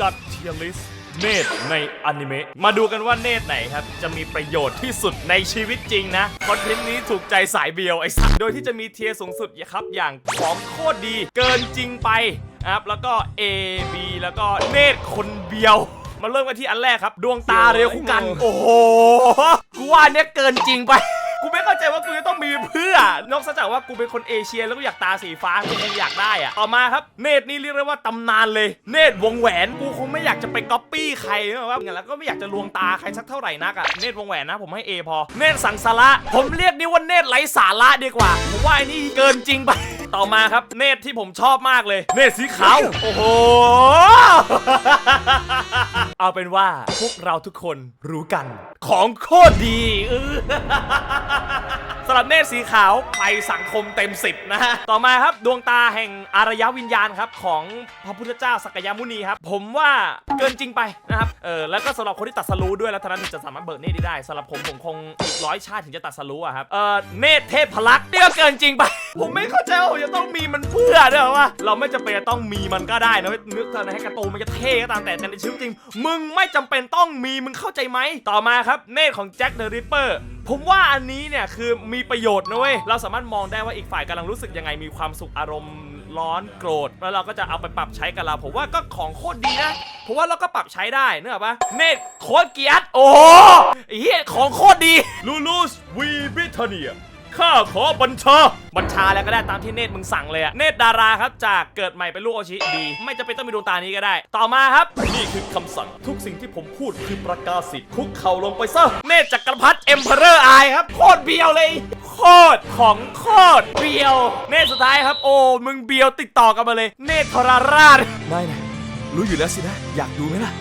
จัดเทียลิสเนตในอนิเมะมาดูกันว่าเนตไหนครับ จะมีประโยชน์ที่สุดในชีวิตจริงนะ คอนเทนต์นี้ถูกใจสายเบียวไอ้สัสโดยที่จะมีเทียร์สูงสุดครับ อย่างของโคตรดี เกินจริงไปครับแล้วก็ A B แล้วก็เนตคนเบียวมาเริ่มกันที่อันแรกครับ ดวงตาเร็วคู่กัน โอ้โหกูว่าอันเนี้ยเกินจริงไป กูไม่เข้าใจว่ากูจะต้องมีเพื่อนอกจากว่ากูเป็นคนเอเชียแล้วก็อยากตาสีฟ้ากูคงอยากได้อะต่อมาครับเนตรนี่เรียกได้ว่าตำนานเลย เนตรวงแหวนกูคงไม่อยากจะไปก๊อปปี้ใครนะว่าอย่างแล้วก็ไม่อยากจะลวงตาใครสักเท่าไหร่นักอะเนตรวงแหวนนะ ผมให้ A พอ เนตรสังสาระผมเรียกนี่ว่าเนตรไร้สาระดีกว่าผมว่าไอ้นี่เกินจริงไป ต่อมาครับ เนตรที่ผมชอบมากเลย เนตรสีขาว โอ้โห เอาเป็นว่าพวกเราทุกคนรู้กัน ของโคตรดีเออสำหรับเนตรสีขาวไปสังคมเต็มสิบนะฮะ ต่อมาครับดวงตาแห่งอารยวิญญาณครับ ของพระพุทธเจ้าสักยมุนีครับ ผมว่าเกินจริงไปนะครับ เออแล้วก็สำหรับคนที่ตัดสรู้ด้วยแล้วเท่านั้นถึงจะสามารถเบิกเนตรนี้ได้สำหรับผมผมคงอีกร้อยชาติถึงจะตัดสรู้อะครับ เออเนตรเทพพลักษ์นี่ก็เกินจริงไปผมไม่เข้าใจว่าผมจะต้องมีมันเพื่อด้วยว่าเราไม่จำเป็นต้องมีมันก็ได้นะเว้ยนึกเถอะนให้กระตูมันจะเท่ก็ตามแต่แต่ในชีวิตจริง มึงไม่จำเป็นต้องมีมึงเข้าใจไหมต่อมาครับเนตรของแจ็คเดอะริปเปอร์ผมว่าอันนี้เนี่ยคือมีประโยชน์นะเว้ยเราสามารถมองได้ว่าอีกฝ่ายกำลังรู้สึกยังไงมีความสุขอารมณ์ร้อนโกรธแล้วเราก็จะเอาไปปรับใช้กับเรา ผมว่าก็ของโคตรดีนะผมว่าเราก็ปรับใช้ได้เนึกอปะเนตโคตรเกียรติโอ้โหไอ้เหี้ยของโคตรดีลูลูสวีบิทเนีย ข้าขอบัญชา บัญชาแล้วก็ได้ตามที่เนตรมึงสั่งเลยอะเนตรดาราครับจากเกิดใหม่เป็นลูกโอชิดี ไม่จำเป็นต้องมีดวงตานี้ก็ได้ ต่อมาครับ นี่คือคำสั่งทุกสิ่งที่ผมพูดคือประกาศสิทธิ์คุกเข่าลงไปซะเนตรจักรพรรดิเอ็มเพอเรอร์ไอครับโคตรเบียวเลย โคตรของโคตรเบียว เนตรสุดท้ายครับ โอ้มึงเบียวติดต่อกันมาเลย เนตรทรราชไม่นะรู้อยู่แล้วสินะ อยากดูไหมล่ะ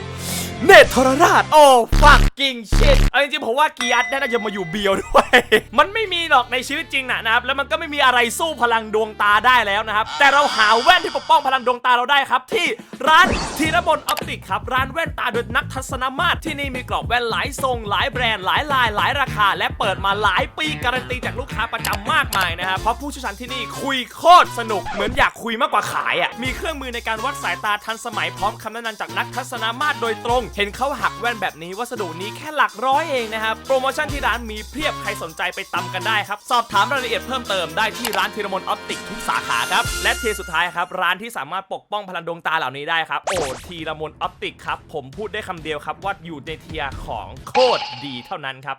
เนทรราช โอ้ฟักกิ้งชิตเอาจริงๆผมว่ากียัตน่าจะมาอยู่เบียวด้วย มันไม่มีหรอกในชีวิตจริงนะนะครับ แล้วมันก็ไม่มีอะไรสู้พลังดวงตาได้แล้วนะครับ แต่เราหาแว่นที่ปกป้องพลังดวงตาเราได้ครับ ที่ร้านธีรบนออปติกครับ ร้านแว่นตาโดยนักทัศนมาตรที่นี่มีกรอบแว่นหลายทรง หลายแบรนด์หลายลาย หลายราคา และเปิดมาหลายปีการันตีจากลูกค้าประจำมากมายนะครับ เพราะผู้เชี่ยวชาญที่นี่คุยโคตรสนุกเหมือนอยากคุยมากกว่าขายอะมีเครื่องมือในการวัดสายตาทันสมัยพร้อมคำแนะนำจากนักทัศนมาตรโดยตรงเห็นเขาหักแว่นแบบนี้วัสดุนี้แค่หลักร้อยเองนะครับ โปรโมชั่นที่ร้านมีเพียบใครสนใจไปตำกันได้ครับ สอบถามรายละเอียดเพิ่มเติมได้ที่ร้านธีรมนออปติกทุกสาขาครับ และเทีสุดท้ายครับ ร้านที่สามารถปกป้องพลังดวงตาเหล่านี้ได้ครับโอ้ทีรมนออปติกครับผมพูดได้คำเดียวครับว่าอยู่ในเทียของโคตรดีเท่านั้นครับ